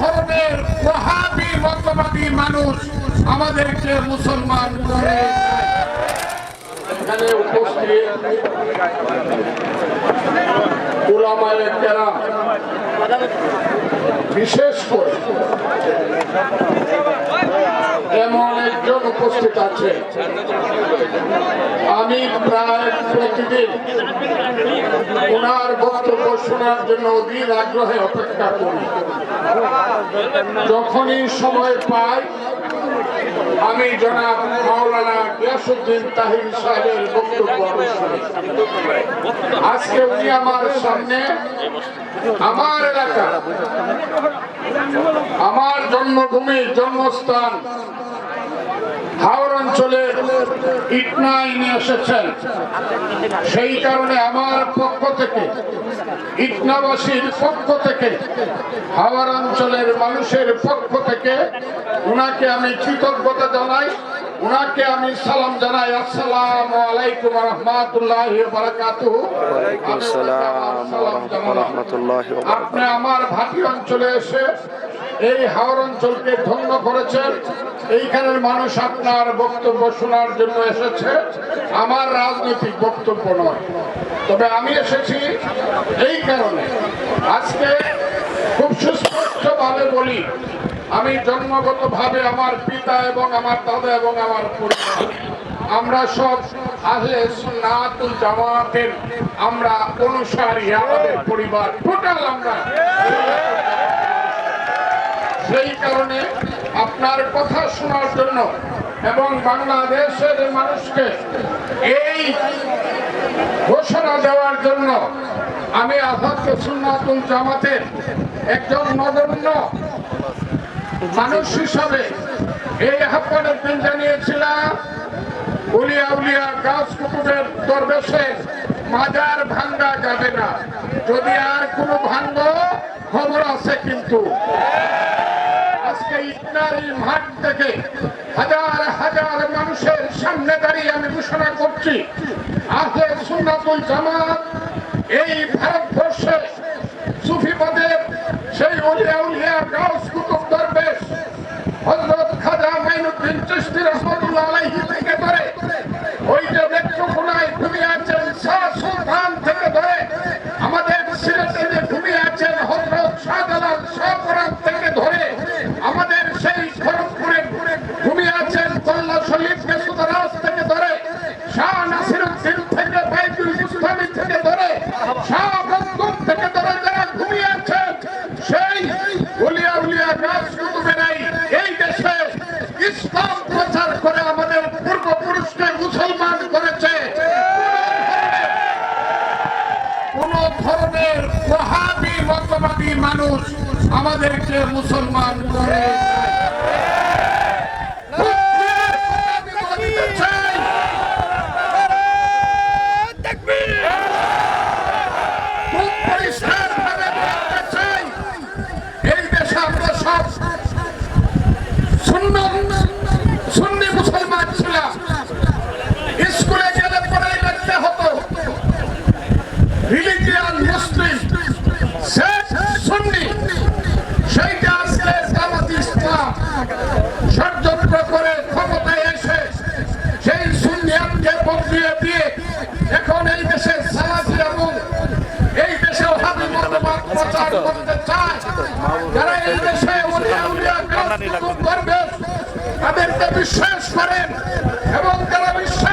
ধরনের ওহাবি মতবাদী মানুষ আমাদেরকে মুসলমান করে। উপস্থিত বিশেষ করে এমন একজন উপস্থিত আছে। আমি প্রায় প্রতিদিন ওনার বক্তব্য শোনার জন্য অধীর আগ্রহে অপেক্ষা করি। যখনই সময় পাই, আমি জনাব মাওলানা গিয়াসুদ্দিন তাহির সাহেবের বক্তব্য আজকে উনি আমার সামনে আমার এলাকা, আমার জন্মভূমি, জন্মস্থান হাওড় অঞ্চলের ইটনায় নিয়ে এসেছেন। সেই কারণে আমার পক্ষ থেকে ইটনাবাসীর পক্ষ থেকে হাওড় অঞ্চলের মানুষের পক্ষ থেকে উনাকে আমি কৃতজ্ঞতা জানাই উনাকে আমি সালাম জানাই। আসসালাম আলাইকুম রহমাতুল্লাহ আপনি আমার ভাটি অঞ্চলে এসে এই হাওর অঞ্চলকে ধন্য করেছেন। এইখানের মানুষ আপনার বক্তব্য শোনার জন্য এসেছে। আমার রাজনৈতিক বক্তব্য নয়। তবে আমি এসেছি এই কারণে। আজকে খুব সুস্পষ্টভাবে বলি, আমি জন্মগতভাবে আমার পিতা এবং আমার দাদা এবং আমার পরিবার, আমরা সব আহলে সুন্নাতুল জামাতের আমরা অনুসারী, আমাদের পরিবার, টোটাল আমরা। সেই কারণে আপনার কথা শোনার জন্য এবং বাংলাদেশের মানুষকে এই ঘোষণা দেওয়ার জন্য আমি আজাদকে সুন্নাতুল জামাতের একজন নগণ্য মানুষ হিসাবে এই আহ্বানের দিন জানিয়েছিলাম। উলিয়া উলিয়া গাছ কুকুরের দরবেশে মাজার ভাঙ্গা যাবে না। যদি আর কোনো ভাঙ্গ খবর আছে কিন্তু। আজকে ইটনারি মাঠ থেকে হাজার হাজার মানুষের সামনে দাঁড়িয়ে আমি ঘোষণা করছি আজকে সুন্নাতুল জামাত এই ভারতবর্ষে সুফিবাদের সেই উলিয়া উলিয়া গাছ কুতুব দরবেশ হজরত খাজা মাইনুদ্দিন চিশতি রহমতুল্লাহ আলাইহি থেকে ধরে ওই যে নেত্রকোনায় ঘুমিয়ে আছেন, শাহ সুলতান থেকে ধরে আমাদের সিলেটে ঘুমিয়ে আছেন হজরত শাহজালাল শাহপুরান থেকে ধরে আমাদের সেই খড়গপুরে ঘুমিয়ে আছেন কল্লা শরীফ মেসুদারাজ থেকে ধরে শাহ নাসিরুদ্দিন থেকে বাইতুল মুস্তামি থেকে ধরে শাহ মকদুম থেকে ধরে যারা ঘুমিয়ে আছেন সেই উলিয়া উলিয়া গাছ কুতুবেরাই এই দেশে ইসলাম প্রচার করে আমাদের পূর্বপুরুষকে মুসলমান করেছে কোন ধরনের ওহাবি মতবাদী মানুষ আমাদেরকে মুসলমান করে। প্রচার করতে চায় যারা এই দেশে তাদেরকে বিশ্বাস করেন এবং তারা বিশ্বাস